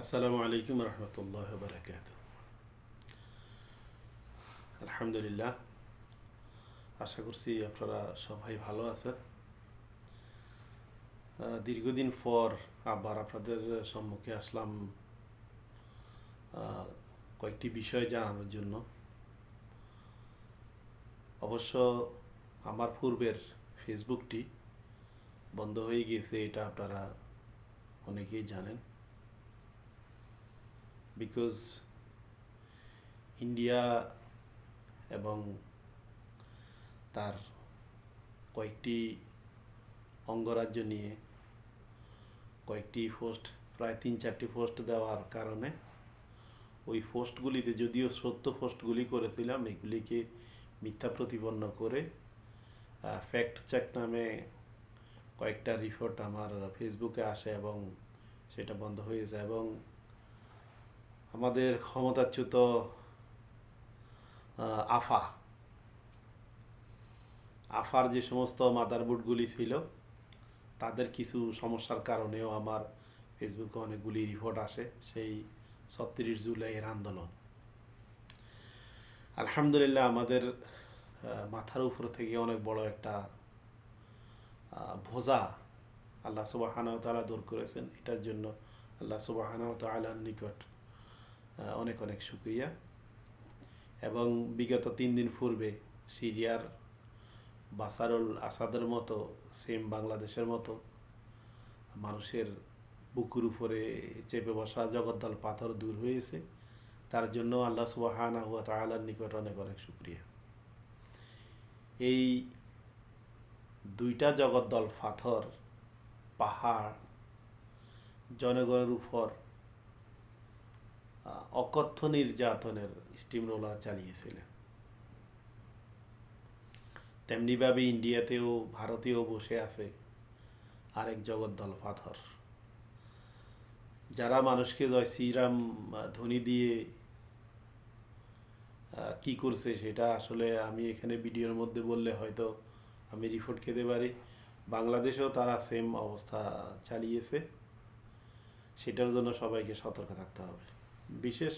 আসসালামু আলাইকুম রহমতুল্লাহ বারকাত আলহামদুলিল্লাহ, আশা করছি আপনারা সবাই ভালো আছেন। দীর্ঘদিন পর আবার আপনাদের সম্মুখে আসলাম কয়েকটি বিষয় জানানোর জন্য। অবশ্য আমার পূর্বের ফেসবুকটি বন্ধ হয়ে গিয়েছে, এটা আপনারা অনেকেই জানেন। বিকজ ইন্ডিয়া এবং তার কয়েকটি অঙ্গরাজ্য নিয়ে কয়েকটি পোস্ট প্রায় তিন চারটি পোস্ট দেওয়ার কারণে ওই পোস্টগুলিতে যদিও সত্য পোস্টগুলি করেছিলাম, এগুলিকে মিথ্যা প্রতিপন্ন করে ফ্যাক্ট চেক নামে কয়েকটা রিপোর্ট আমার ফেসবুকে আসে এবং সেটা বন্ধ হয়ে যায় এবং আমাদের ক্ষমতাচ্যুত আফা। আফার যে সমস্ত মাদারবোর্ডগুলি ছিল, তাদের কিছু সমস্যার কারণেও আমার ফেসবুকে অনেকগুলি রিপোর্ট আসে, সেই ছত্রিশ জুলাইয়ের আন্দোলন। আলহামদুলিল্লাহ, আমাদের মাথার উপর থেকে অনেক বড় একটা বোঝা আল্লাহ সুবাহানাও তাআলা দূর করেছেন। এটার জন্য আল্লাহ সুবাহানাও তাআলার নিকট অনেক অনেক শুক্রিয়া এবং বিগত তিন দিন পূর্বে সিরিয়ার বাসারুল আসাদের মতো, সেম বাংলাদেশের মতো, মানুষের বুকুর উপরে চেপে বসা জগদ্দল পাথর দূর হয়েছে, তার জন্য আল্লাহ সুবাহানা হুয়া তাআলার নিকট অনেক অনেক শুক্রিয়া এই দুইটা জগদ্দল পাথর, পাহাড়, জনগণের উপর অকথ্য নির্যাতনের স্টিম রোলার চালিয়েছিলেন। তেমনিভাবে ইন্ডিয়াতেও ভারতেও বসে আছে আরেক জগদ্দল পাথর। যারা মানুষকে জয় শ্রীরাম ধ্বনি দিয়ে কি করছে সেটা আসলে আমি এখানে ভিডিওর মধ্যে বললে হয়তো আমি রিপোর্ট খেতে পারি। বাংলাদেশেও তারা সেম অবস্থা চালিয়েছে। সেটার জন্য সবাইকে সতর্ক থাকতে হবে। বিশেষ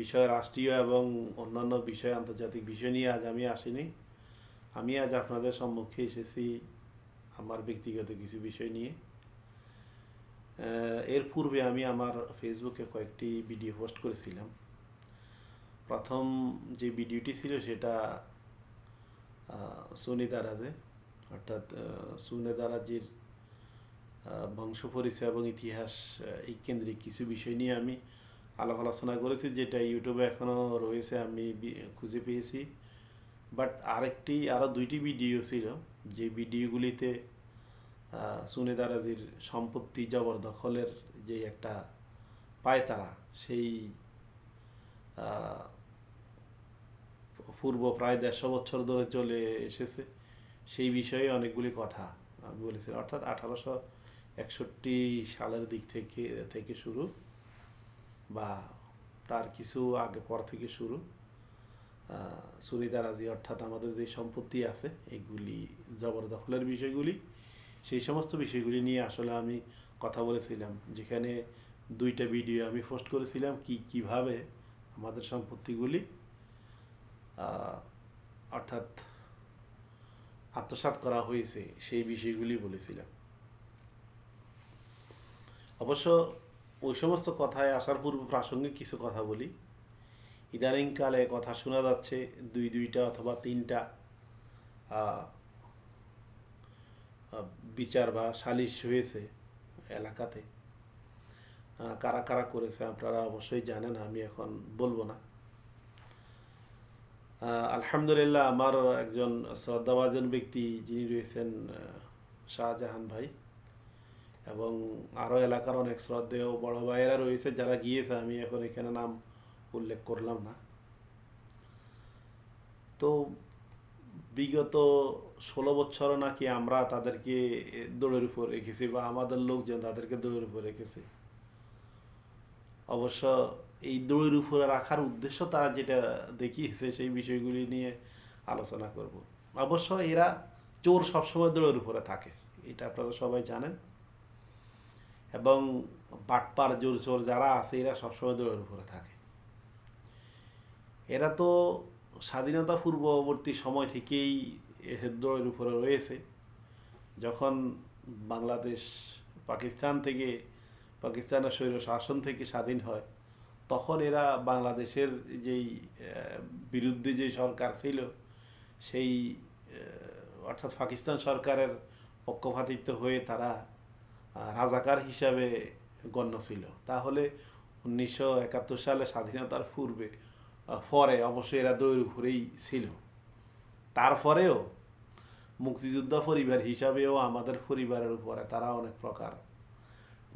বিষয়, রাষ্ট্রীয় এবং অন্যান্য বিষয়, আন্তর্জাতিক বিষয় নিয়ে আজ আমি আসিনি। আমি আজ আপনাদের সম্মুখে এসেছি আমার ব্যক্তিগত কিছু বিষয় নিয়ে। এর পূর্বে আমি আমার ফেসবুকে কয়েকটি ভিডিও পোস্ট করেছিলাম। প্রথম যে ভিডিওটি ছিল সেটা সুনি দারাজে, অর্থাৎ সুনে দারাজির বংশ পরিচয় এবং ইতিহাস এই কেন্দ্রিক কিছু বিষয় নিয়ে আমি আলাপ আলোচনা করেছি, যেটা ইউটিউবে এখনও রয়েছে, আমি খুঁজে পেয়েছি। বাট আরেকটি আরও দুইটি ভিডিও ছিল, যে ভিডিওগুলিতে সুনে দারাজির সম্পত্তি জবরদখলের যে একটা পায়তারা, সেই পূর্ব প্রায় দেড়শো বছর ধরে চলে এসেছে, সেই বিষয়ে অনেকগুলি কথা আমি বলেছিলাম। অর্থাৎ আঠারোশো একষট্টি সালের দিক থেকে থেকে শুরু। বা তার কিছু আগে পর থেকে শুরু সুনিদারাজি অর্থাৎ আমাদের যে সম্পত্তি আছে, এগুলি জবরদখলের বিষয়গুলি, সেই সমস্ত বিষয়গুলি নিয়ে আসলে আমি কথা বলেছিলাম। যেখানে দুইটা ভিডিও আমি পোস্ট করেছিলাম, কি কীভাবে আমাদের সম্পত্তিগুলি অর্থাৎ আত্মসাৎ করা হয়েছে, সেই বিষয়গুলি বলেছিলাম। অবশ্য ওই সমস্ত কথায় আসার পূর্বে প্রাসঙ্গিক কিছু কথা বলি। ইদানিংকালে কথা শোনা যাচ্ছে দুই, দুইটা অথবা তিনটা বিচার বা সালিশ হয়েছে এলাকাতে। কারা কারা করেছে আপনারা অবশ্যই জানেন, আমি এখন বলব না। আলহামদুলিল্লাহ, আমার একজন শ্রদ্ধাভাজন ব্যক্তি যিনি রয়েছেন শাহজাহান ভাই। এবং আরও এলাকার অনেক শ্রদ্ধেয় বড় ভাইয়েরা রয়েছে যারা গিয়েছে, আমি এখন এখানে নাম উল্লেখ করলাম না। তো বিগত ষোলো বছর নাকি আমরা তাদেরকে দৌড়ের উপর রেখেছি বা আমাদের লোকজন তাদেরকে দৌড়ের উপর রেখেছে। অবশ্য এই দৌড়ের উপরে রাখার উদ্দেশ্য তারা যেটা দেখিয়েছে সেই বিষয়গুলি নিয়ে আলোচনা করব। অবশ্য এরা চোর সবসময় দৌড়ের উপরে থাকে, এটা আপনারা সবাই জানেন। এবং বাটপার জোর চোর যারা আছে, এরা সবসময় দৌড়ের উপরে থাকে। এরা তো স্বাধীনতা পূর্ববর্তী সময় থেকেই দৌড়ের উপরে রয়েছে। যখন বাংলাদেশ পাকিস্তান থেকে, পাকিস্তানের স্বৈর শাসন থেকে স্বাধীন হয়, তখন এরা বাংলাদেশের যেই বিরুদ্ধে যে সরকার ছিল, সেই অর্থাৎ পাকিস্তান সরকারের পক্ষপাতিত্ব হয়ে তারা রাজাকার হিসাবে গণ্য ছিল। তাহলে উনিশশো একাত্তর সালে স্বাধীনতার পূর্বে পরে অবশ্যই এরা দৌড়ের উপরেই ছিল। তারপরেও মুক্তিযোদ্ধা পরিবার হিসাবেও আমাদের পরিবারের উপরে তারা অনেক প্রকার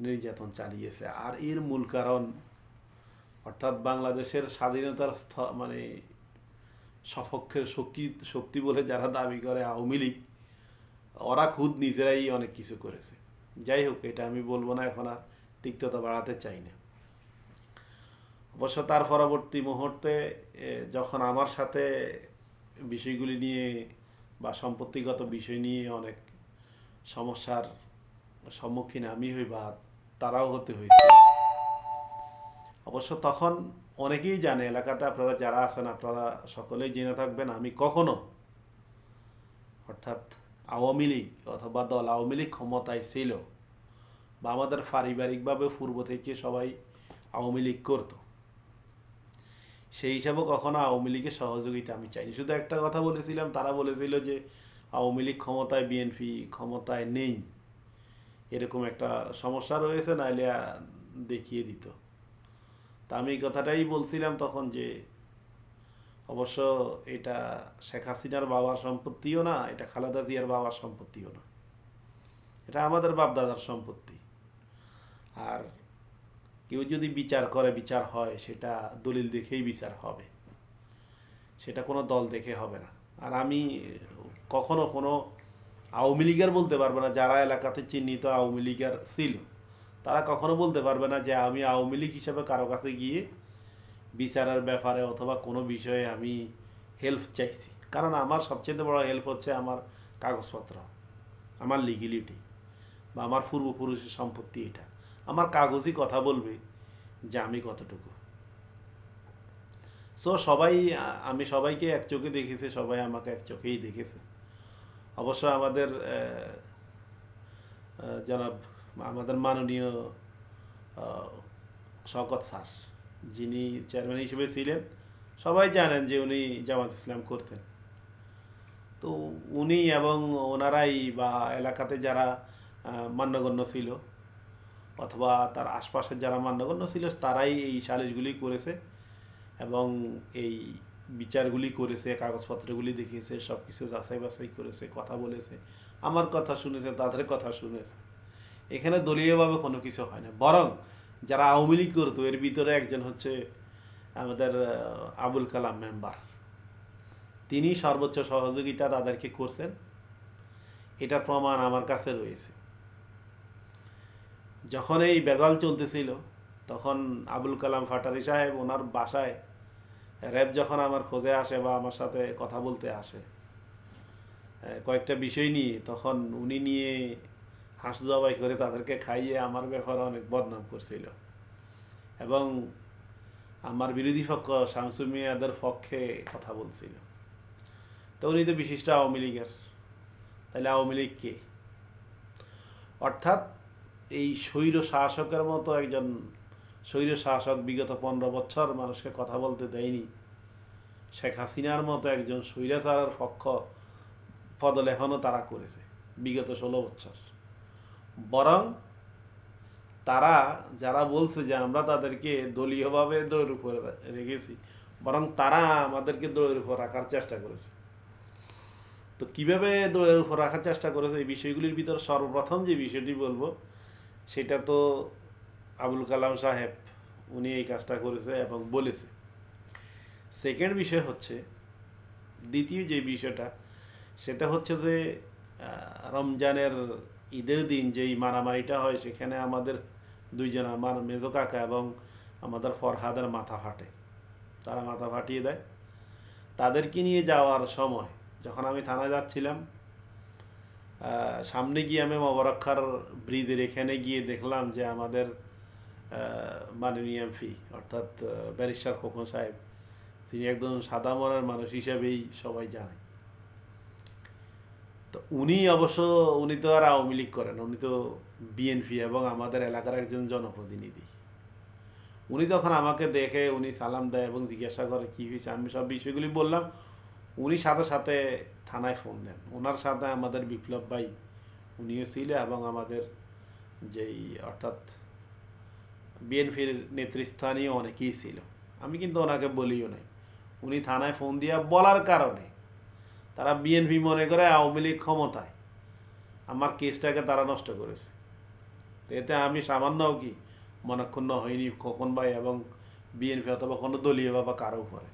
নির্যাতন চালিয়েছে। আর এর মূল কারণ অর্থাৎ বাংলাদেশের স্বাধীনতার স্থ- মানে সপক্ষের শক্তি শক্তি বলে যারা দাবি করে আওয়ামী লীগ, ওরা খুদ নিজেরাই অনেক কিছু করেছে। যাই হোক, এটা আমি বলব না, এখন আর তিক্ততা বাড়াতে চাই না। অবশ্য তার পরবর্তী মুহূর্তে যখন আমার সাথে বিষয়গুলি নিয়ে বা সম্পত্তিগত বিষয় নিয়ে অনেক সমস্যার সম্মুখীন আমি হই বা তারাও হতে হয়েছে। অবশ্য তখন অনেকেই জানে, এলাকাতে আপনারা যারা আছেন, আপনারা সকলেই জেনে থাকবেন, আমি কখনো অর্থাৎ আওয়ামী লীগ অথবা দল আওয়ামী লীগ ক্ষমতায় ছিল বা আমাদের পারিবারিকভাবে পূর্ব থেকে সবাই আওয়ামী লীগ করতো। সেই হিসাবে কখনো আওয়ামী লীগের সহযোগিতা আমি চাইনি। শুধু একটা কথা বলেছিলাম, তারা বলেছিল যে আওয়ামী লীগ ক্ষমতায় বিএনপি ক্ষমতায় নেই। এরকম একটা সমস্যা রয়েছে নাহলে দেখিয়ে দিত। তা আমি এই কথাটাই বলছিলাম তখন যে অবশ্য এটা শেখ হাসিনার বাবার সম্পত্তিও না, এটা খালেদা জিয়ার বাবার সম্পত্তিও না। এটা আমাদের বাপদাদার সম্পত্তি। আর কেউ যদি বিচার করে, বিচার হয়, সেটা দলিল দেখেই বিচার হবে। সেটা কোনো দল দেখে হবে না। আর আমি কখনো কোনো আওয়ামী লীগের বলতে পারব না, যারা এলাকাতে চিহ্নিত আওয়ামী লীগের ছিল, তারা কখনো বলতে পারবে না যে আমি আওয়ামী লীগ হিসাবে কারও কাছে গিয়ে বিচারের ব্যাপারে অথবা কোনো বিষয়ে আমি হেল্প চাইছি। কারণ আমার সবচেয়ে বড় হেল্প হচ্ছে আমার কাগজপত্র আমার লিগিলিটি বা আমার পূর্বপুরুষের সম্পত্তি এটা। আমার কাগজই কথা বলবে যে আমি কতটুকু। সো সবাই আমি সবাইকে এক চোখে দেখেছি সবাই আমাকে এক চোখেই দেখেছে। অবশ্য আমাদের জনাব আমাদের মাননীয় আহ, শওকত স্যার। যিনি চেয়ারম্যান হিসেবে ছিলেন, সবাই জানেন যে উনি জামাত ইসলাম করতেন। তো উনি এবং ওনারাই বা এলাকাতে যারা মান্যগণ্য ছিল, অথবা তার আশপাশের যারা মান্যগণ্য ছিল, তারাই এই সালিশগুলি করেছে এবং এই বিচারগুলি করেছে, কাগজপত্রগুলি দেখিয়েছে সব কিছু যাচাই বাছাই করেছে, কথা বলেছে, আমার কথা শুনেছে, তাদের কথা শুনেছে। এখানে দলীয়ভাবে কোনো কিছু হয় না। বরং যারা আওয়ামী লীগ করতো, এর ভিতরে একজন হচ্ছে আমাদের আবুল কালাম মেম্বার। তিনি সর্বোচ্চ সহযোগিতা তাদেরকে করছেন। এটার প্রমাণ আমার কাছে রয়েছে। যখন এই বেজাল চলতেছিল, তখন আবুল কালাম ফাটারি সাহেব ওনার বাসায় র্যাব যখন আমার খোঁজে আসে বা আমার সাথে কথা বলতে আসে কয়েকটা বিষয় নিয়ে, তখন উনি নিয়ে হাঁস জবাই করে তাদেরকে খাইয়ে আমার ব্যাপারে অনেক বদনাম করছিল। এবং আমার বিরোধী পক্ষ শামসু মিয়াদের পক্ষে কথা বলছিল। তো উনি তো বিশিষ্ট আওয়ামী লীগের। তাহলে আওয়ামী লীগ কে? অর্থাৎ এই স্বৈর শাসকের মতো একজন স্বৈর শাসক বিগত পনেরো বছর মানুষকে কথা বলতে দেয়নি। শেখ হাসিনার মতো একজন স্বৈরাচারের পক্ষ পদলেখনও তারা করেছে বিগত ষোলো বছর। বরং তারা যারা বলছে যে আমরা তাদেরকে দলীয়ভাবে দৌড়ের উপরে রেখেছি, বরং তারা আমাদেরকে দৌড়ের উপর রাখার চেষ্টা করেছে। তো কীভাবে দৌড়ের উপর রাখার চেষ্টা করেছে এই বিষয়গুলির ভিতর সর্বপ্রথম যে বিষয়টি বলব, সেটা তো আবুল কালাম সাহেব উনি এই কাজটা করেছে এবং বলেছে। সেকেন্ড বিষয় হচ্ছে, দ্বিতীয় যে বিষয়টা, সেটা হচ্ছে যে রমজানের ঈদের দিন যেই মারামারিটা হয়, সেখানে আমাদের দুইজন, আমার মেজো কাকা এবং আমাদের ফরহাদের মাথা ফাটে। তারা মাথা ফাটিয়ে দেয়। তাদেরকে নিয়ে যাওয়ার সময় যখন আমি থানায় যাচ্ছিলাম সামনে গিয়ে আমি মবরক্ষার ব্রিজের এখানে গিয়ে দেখলাম যে আমাদের মাননীয় এমপি অর্থাৎ ব্যারিস্টার খোকন সাহেব তিনি একজন সাদা মনের মানুষ হিসেবেই সবাই জানে। তো উনি অবশ্য, উনি তো আর আওয়ামী লীগ করেন, উনি তো বিএনপি এবং আমাদের এলাকার একজন জনপ্রতিনিধি। উনি যখন আমাকে দেখে, উনি সালাম দেয় এবং জিজ্ঞাসা করে, কি হয়েছে আমি সব বিষয়গুলি বললাম। উনি সাথে সাথে থানায় ফোন দেন। ওনার সাথে আমাদের বিপ্লব ভাই, উনিও ছিল এবং আমাদের যেই, অর্থাৎ বিএনপির নেতৃস্থানীয় অনেকেই ছিল। আমি কিন্তু ওনাকে বলিও নাই। উনি থানায় ফোন দিয়া বলার কারণে তারা বিএনপি মনে করে আওয়ামী লীগ ক্ষমতায়। আমার কেসটাকে তারা নষ্ট করেছে। তো এতে আমি সামান্যও কি মনক্ষুণ্ণ হয়নি খোকন ভাই এবং বিএনপি অথবা কোনো দলীয় বা কারও উপরে।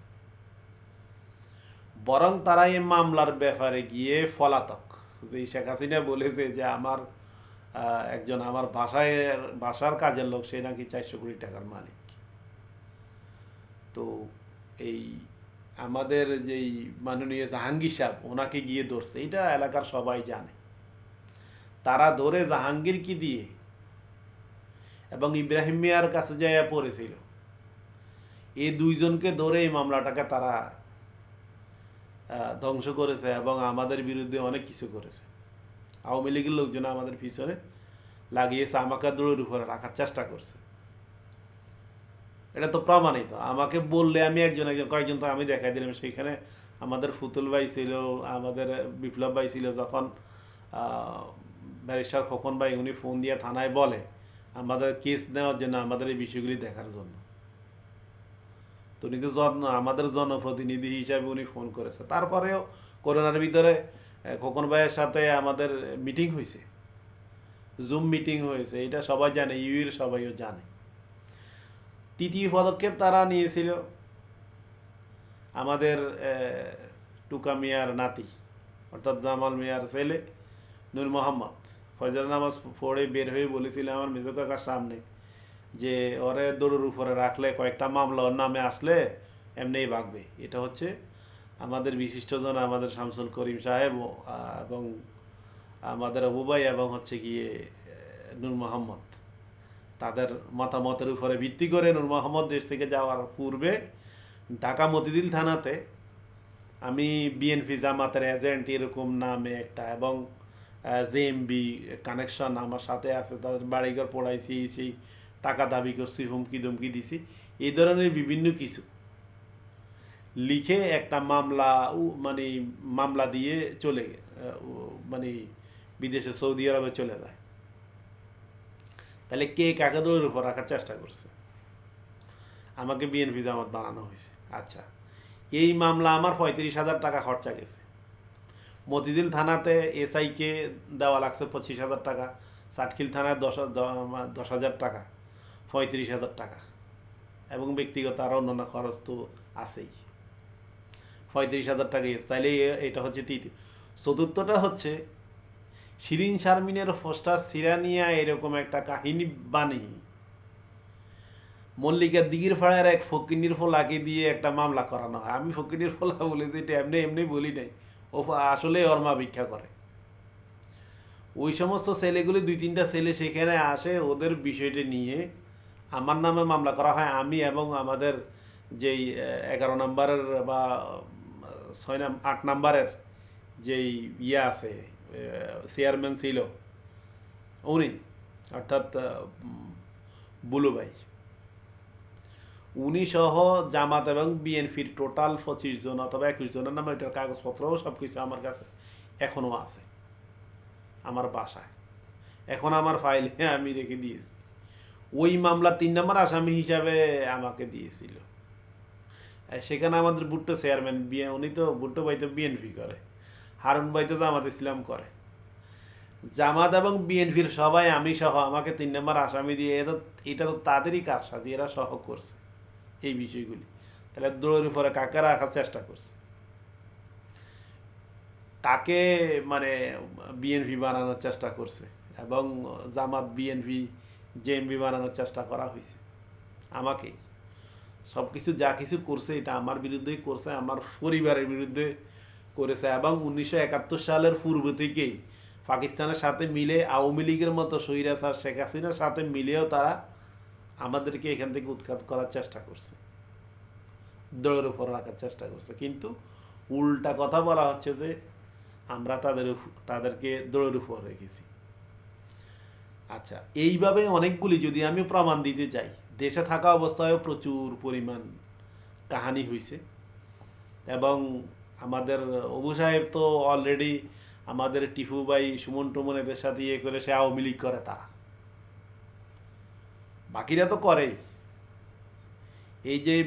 বরং তারা এই মামলার ব্যাপারে গিয়ে ফলাতক যে শেখ হাসিনা বলেছে যে আমার একজন আমার বাসায়, বাসার কাজের লোক, সে নাকি চারশো কোটি টাকার মালিক। তো এই আমাদের যেই মাননীয় জাহাঙ্গীর সাহেব, ওনাকে গিয়ে ধরছে। এটা এলাকার সবাই জানে। তারা ধরে জাহাঙ্গীর কি দিয়ে এবং ইব্রাহিম মিয়ার কাছে যাইয়া পড়েছিল। এই দুইজনকে ধরে এই মামলাটাকে তারা ধ্বংস করেছে এবং আমাদের বিরুদ্ধে অনেক কিছু করেছে। আওয়ামী লীগের লোকজন আমাদের পিছনে লাগিয়েছে, আমাকে দৌড়ের উপরে রাখার চেষ্টা করছে। এটা তো প্রমাণিত। আমাকে বললে আমি একজন একজন, কয়েকজন তো আমি দেখাই দিলাম। সেখানে আমাদের ফুতুল ভাই ছিল, আমাদের বিপ্লব ভাই ছিল যখন ব্যারিস্টার খোকন ভাই উনি ফোন দিয়ে থানায় বলে আমাদের কেস নেওয়ার জন্য, আমাদের এই বিষয়গুলি দেখার জন্য। তো উনি জন, আমাদের জনপ্রতিনিধি হিসাবে উনি ফোন করেছে। তারপরেও করোনার ভিতরে খোকন ভাইয়ের সাথে আমাদের মিটিং হয়েছে। জুম মিটিং হয়েছে। এটা সবাই জানে ইউর সবাইও জানে। তৃতীয় পদক্ষেপ তারা নিয়েছিল আমাদের টুকা মিয়ার নাতি, অর্থাৎ জামাল মিয়ার ছেলে নূর মোহাম্মদ। ফজর নামাজ পড়ে বের হয়ে বলেছিল আমার মেজো কাকার সামনে যে, ওরে দৌড়ের উপরে রাখলে কয়েকটা মামলা ওর নামে আসলে এমনিই ভাগবে। এটা হচ্ছে আমাদের বিশিষ্টজন আমাদের শামসুল করিম সাহেব এবং আমাদের অবুবাই এবং হচ্ছে গিয়ে নূর মোহাম্মদ। তাদের মতামতের উপরে ভিত্তি করে নূর মোহাম্মদ দেশ থেকে যাওয়ার পূর্বে ঢাকা মতিঝিল থানাতে আমি বিএনপি জামাতের এজেন্ট এরকম নামে একটা এবং জেএমবি কানেকশন আমার সাথে আছে, তাদের বাড়িঘর পড়াইছি, সেই টাকা দাবি করছি, হুমকি ধমকি দিছি, এই ধরনের বিভিন্ন কিছু লিখে একটা মামলা মানে মামলা দিয়ে চলে মানে বিদেশে সৌদি আরবে চলে যায়। তাহলে কে কাকে দৌড়ের উপর রাখার চেষ্টা করছে? আমাকে বিএনপি জামাত বানানো হয়েছে। আচ্ছা এই মামলা আমার পঁয়ত্রিশ হাজার টাকা খরচা গেছে। মতিঝিল থানাতে এসআইকে দেওয়া লাগছে পঁচিশ হাজার টাকা সাটখিল থানায় দশ দশ হাজার টাকা, পঁয়ত্রিশ হাজার টাকা। এবং ব্যক্তিগত আরও অন্যান্য খরচ তো আছেই। পঁয়ত্রিশ হাজার টাকা গেছে। তাইলে এ- এটা হচ্ছে তৃতীয়। চতুর্থটা হচ্ছে শিরিন শারমিনের ফোস্টার সিরানিয়া এরকম একটা কাহিনী বানিয়ে মল্লিকা দিঘির ফাড়ার এক ফকিনির ফোলাকে দিয়ে একটা মামলা করানো হয়। আমি ফকিনির ফোলা বলেছি, এটা এমনি এমনি বলি নাই। ও আসলে ওর মা ভিক্ষা করে। ওই সমস্ত ছেলেগুলি দুই তিনটা ছেলে সেখানে আসে, ওদের বিষয়টা নিয়ে আমার নামে মামলা করা হয়। আমি এবং আমাদের যেই এগারো নম্বরের বা ছয় নাম আট নাম্বারের যেই ইয়ে আছে চেয়ারম্যান ছিল উনি অর্থাৎ বুলু ভাই উনি সহ জামাত এবং বিএনপির টোটাল পঁচিশ জন অথবা একুশ জনের নামে ওইটার কাগজপত্রও সব কিছু আমার কাছে এখনও আছে। আমার বাসায়। এখন আমার ফাইলে আমি রেখে দিয়েছি। ওই মামলা তিন নম্বর আসামি হিসাবে আমাকে দিয়েছিল। সেখানে আমাদের বুট্টো চেয়ারম্যান বিয়ে, উনি তো বুট্টো ভাই তো বিএনপি করে। হারুন ভাই তো জামাত ইসলাম করে। জামাত এবং বিএনপির সবাই, আমি সহ, আমাকে তিন নম্বর আসামি দিয়ে এটা এটা তো তাদেরই কারসাজি, এরা সহ করছে এই বিষয়গুলি। তাহলে দৌড়ের উপরে কাকে রাখার চেষ্টা করছে? তাকে মানে বিএনপি বানানোর চেষ্টা করছে? এবং জামাত, বিএনপি জেএমবি বানানোর চেষ্টা করা হয়েছে? আমাকে সব কিছু যা কিছু করছে, এটা আমার বিরুদ্ধেই করছে, আমার পরিবারের বিরুদ্ধে করেছে এবং উনিশশো একাত্তর সালের পূর্ব থেকেই পাকিস্তানের সাথে মিলে আওয়ামী লীগের মতো সৈরাসার শেখ হাসিনার সাথে মিলেও তারা আমাদেরকে এখান থেকে উৎখাত করার চেষ্টা করছে। দৌড়ের উপর রাখার চেষ্টা করছে। কিন্তু উল্টা কথা বলা হচ্ছে যে আমরা তাদের তাদেরকে দৌড়ের উপর রেখেছি। আচ্ছা এইভাবে অনেকগুলি যদি আমি প্রমাণ দিতে চাই, দেশে থাকা অবস্থায়ও প্রচুর পরিমাণ কাহানি হয়েছে এবং আমাদের অবু সাহেব তো অলরেডি আমাদের টিফু বাই সুমন টুমন এদের সাথে ইয়ে করে সে আওয়ামী লীগ করে তারা। বাকিরা তো করেই। এই যে